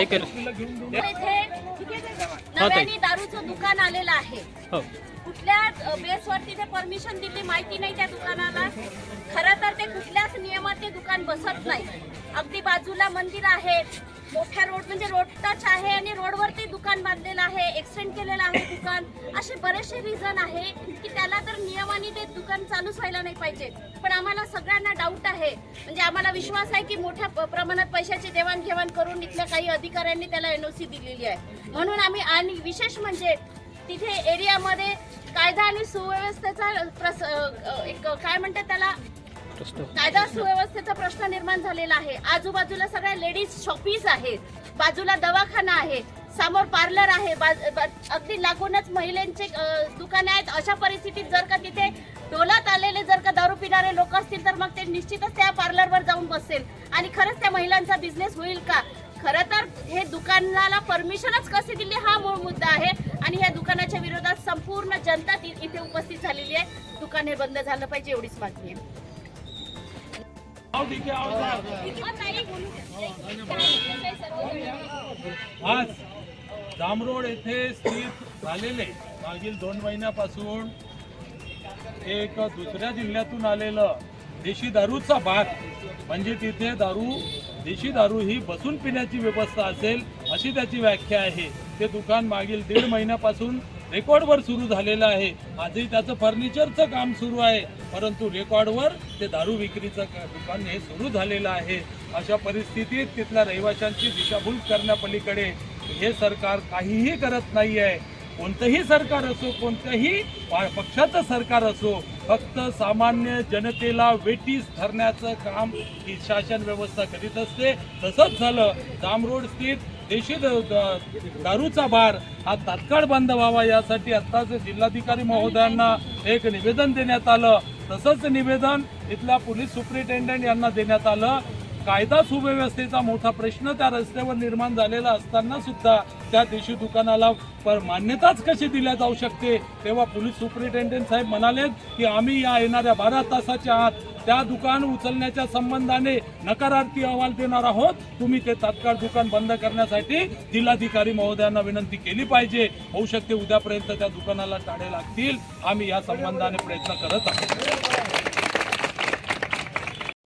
इथे नव्याने दारूचं दुकान आलेलं आहे. हो. कुठल्या बेसवरती ते परमिशन दिली माहिती नाही त्या दुकानाला. खरं तर ते कुठल्याच नियमात ते दुकान बसत नाही. अगदी बाजूला मंदिर आहे. मोठ्या रोड म्हणजे रोड टच आहे आणि रोडवरती दुकान बांधलेलं आहे. एक्सटेंड केलेलं आहे दुकान. असे बरेचसे रिझन आहे की ते दुकान चालूच व्हायला नाही पाहिजे. पण आम्हाला सगळ्यांना डाऊट आहे. म्हणजे आम्हाला विश्वास आहे की मोठ्या प्रमाणात पैशाची देवाणघेवाण करून इथल्या काही अधिकाऱ्यांनी त्याला एनओसी दिलेली आहे. म्हणून आम्ही आणि विशेष म्हणजे तिथे एरियामध्ये कायदा आणि सुव्यवस्थेचा एक काय म्हणतात त्याला? कायदा सुव्यवस्थेचा प्रश्न निर्माण झालेला आहे. आजूबाजूला सगळ्या लेडीज शॉपीज आहेत. बाजूला दवाखाना आहे. समोर पार्लर आहे. अगदी लागूनच महिलांचे दुकाने आहेत. अशा परिस्थितीत जर का तिथे डोलात आलेले जर का दारू पिणारे लोक असतील तर मग ते निश्चितच त्या पार्लरवर जाऊन बसेल. आणि खरंच त्या महिलांचा बिझनेस होईल का? खरं तर हे दुकानाला परमिशनच कशी दिली हा मूळ मुद्दा आहे. आणि या दुकानाच्या विरोधात संपूर्ण जनता ति- इथे उपस्थित झालेली आहे. दुकान हे बंद झालं पाहिजे एवढीच मागणी आहे. आज जामरोड येथे स्थित झालेले मागील दोन महिन्यापासून एक दुसऱ्या जिल्ह्यातून आलेलं देशी दारूचा भाग म्हणजे तिथे दारू देशी दारू ही बसून पिण्याची व्यवस्था असेल अशी त्याची व्याख्या आहे. ते दुकान मागील दीड महिन्यापासून रेकॉर्डवर सुरू झालेलं आहे. आजही त्याचं फर्निचरचं काम सुरू आहे. परंतु रेकॉर्डवर ते दारू विक्रीचं दुकान हे सुरू झालेलं आहे. अशा परिस्थितीत तिथल्या रहिवाशांची दिशाभूल करण्यापलीकडे हे सरकार काहीही करत नाही आहे कोणतंही सरकार असो कोणत्याही पा- पक्षाचं सरकार असो फक्त सामान्य जनतेला वेटीस धरण्याचं काम ही शासन व्यवस्था करीत असते. तसंच झालं जामरोड स्थित देशी द- द- दारूचा बार हा तात्काळ बंद व्हावा यासाठी आत्ताच जिल्हाधिकारी महोदयांना एक निवेदन देण्यात आलं. तसंच निवेदन इथल्या पोलीस सुपरिटेंडंट यांना देण्यात आलं. कायदा सुव्यवस्थेचा मोठा प्रश्न त्या रस्त्यावर निर्माण झालेला असताना सुद्धा त्या देशी दुकानाला पर मान्यताच कशी दिल्या जाऊ शकते? तेव्हा पोलीस सुपरिटेंडेंट साहेब म्हणाले की आम्ही या येणाऱ्या बारा तासाच्या आत त्या दुकान उचलण्याच्या संबंधाने नकारार्थी अहवाल देणार आहोत. तुम्ही ते तात्काळ दुकान बंद करण्यासाठी जिल्हाधिकारी महोदयांना विनंती केली पाहिजे. होऊ शकते उद्यापर्यंत त्या दुकानाला टाळे लागतील. आम्ही या संबंधाने प्रयत्न करत आहोत.